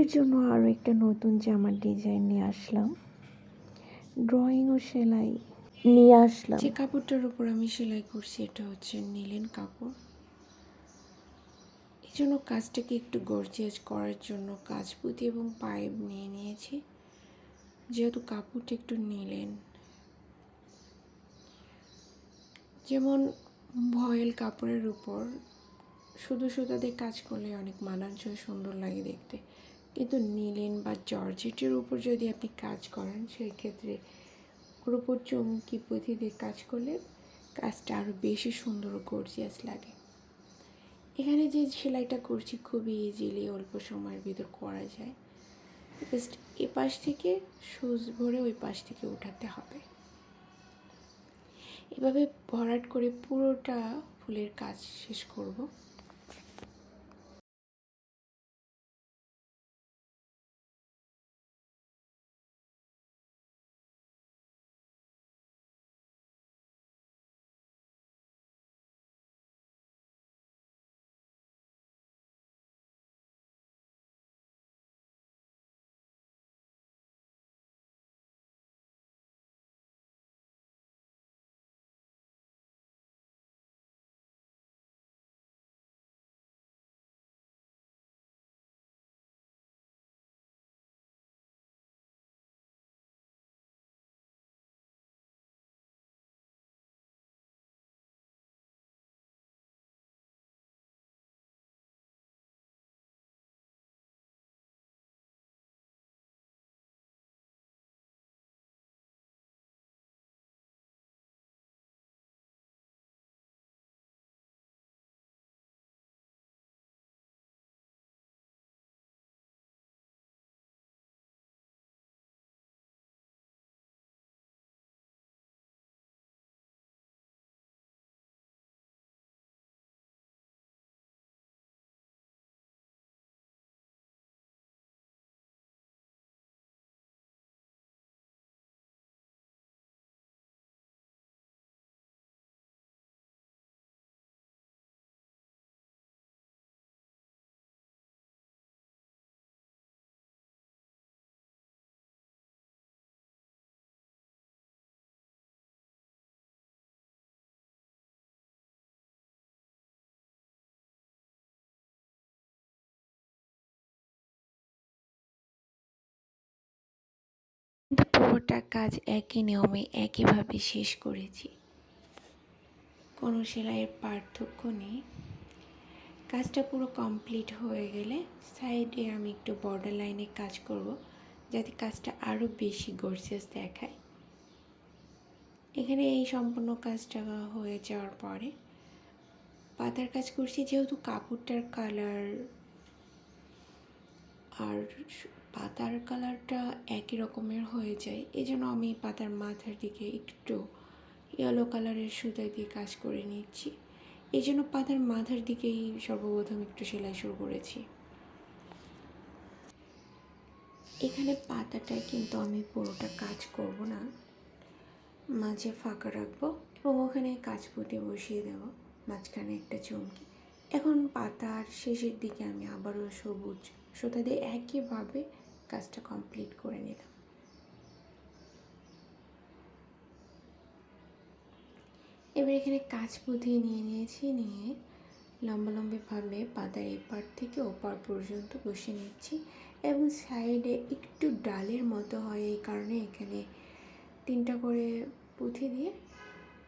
আপনাদের জন্য আরও একটা নতুন জামার ডিজাইন নিয়ে আসলাম। ড্রয়িং ও সেলাই নিয়ে আসলাম। যে কাপড়টার উপর আমি সেলাই করছি, এটা হচ্ছে নীলেন কাপড়। এই জন্য কাজটাকে একটু গর্জিয়াস করার জন্য কাজ পুঁতি এবং পাইপ নিয়ে নিয়েছি। যেহেতু কাপড়টা একটু নিলেন যেমন ভয়েল কাপড়ের উপর, শুধু সুতা কাজ করলে অনেক মানানসই সুন্দর লাগে দেখতে। কিন্তু নীলেন বা জর্জেটের উপর যদি আপনি কাজ করেন সেই ক্ষেত্রে উপর চমকি পুঁথি দিয়ে কাজ করলে কাজটা আরও বেশি সুন্দর গর্জিয়াস লাগে। এখানে যে সেলাইটা করছি খুবই ইজিলি অল্প সময়ের ভিতর করা যায়। জাস্ট এ পাশ থেকে সুচ ভরে ওই পাশ থেকে উঠাতে হবে। এভাবে ভরাট করে পুরোটা ফুলের কাজ শেষ করব। পুরোটা কাজ একই নিয়মে, একইভাবে শেষ করেছি। কোনো সেলাইয়ের পার্থক্য নেই। কাজটা পুরো কমপ্লিট হয়ে গেলে সাইডে আমি একটু বর্ডার লাইনে কাজ করব, যাতে কাজটা আরও বেশি গর্জিয়াস দেখায়। এখানে এই সম্পূর্ণ কাজটা হয়ে যাওয়ার পরে পাতার কাজ করছি, যেহেতু কাপড়টার কালার আর পাতার কালারটা একই রকমের হয়ে যায়। এই জন্য আমি পাতার মাথার দিকে একটু ইয়েলো কালারের সুতা দিয়ে কাজ করে নিচ্ছি। এই জন্য পাতার মাথার দিকেই সর্বপ্রথম একটু সেলাই শুরু করেছি। এখানে পাতাটায় কিন্তু আমি পুরোটা কাজ করব না। মাঝে ফাঁকা রাখব এবং ওখানে কাজ পুঁতে বসিয়ে দেবো, মাঝখানে একটা চমকি। এখন পাতার শেষের দিকে আমি আবারও সবুজ সুতা দিয়ে একইভাবে কাজটা কমপ্লিট করে নিলাম। এবার এখানে কাজ পুঁথিয়ে নিয়ে নিয়েছি, নিয়ে লম্বা লম্বিভাবে পাতার এপার থেকে ওপার পর্যন্ত বসে নিচ্ছি এবং সাইডে একটু ডালের মতো হয় এই কারণে এখানে তিনটা করে পুঁথি দিয়ে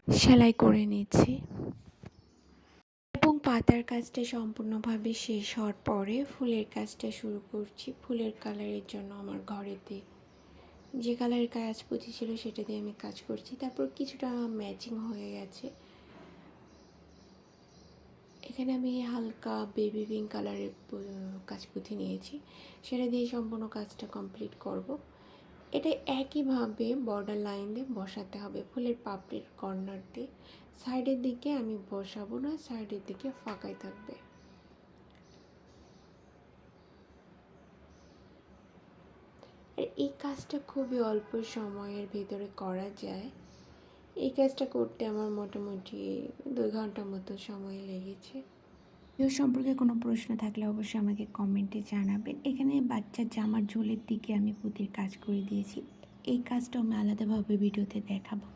সেলাই করে নিচ্ছি। পাতার কাজটা সম্পূর্ণভাবে শেষ হওয়ার পরে ফুলের কাজটা শুরু করছি। ফুলের কালারের জন্য আমার ঘরেতে যে কালারের কাজ পুঁথি ছিল সেটা দিয়ে আমি কাজ করছি। তারপর কিছুটা ম্যাচিং হয়ে গেছে। এখানে আমি হালকা বেবি পিঙ্ক কালারের কাজ পুঁথি নিয়েছি। সেটা দিয়ে সম্পূর্ণ কাজটা কমপ্লিট করব। এটা একইভাবে বর্ডার লাইন দিয়ে বসাতে হবে ফুলের পাপড়ির কর্নার দিয়ে। সাইডের দিকে আমি বসাবো না, সাইডের দিকে ফাঁকাই থাকবে। এই কাজটা খুবই অল্প সময়ের ভিতরে করা যায়। এই কাজটা করতে আমার মোটামুটি দুই ঘণ্টা মতো সময় লেগেছে। ভিডিও সম্পর্কে কোনো প্রশ্ন থাকলে অবশ্যই আমাকে কমেন্টে জানাবেন। এখানে বাচ্চার জামার ঝোলের দিকে আমি পুঁতির কাজ করে দিয়েছি। এই কাজটাও আমি আলাদাভাবে ভিডিওতে দেখাবো।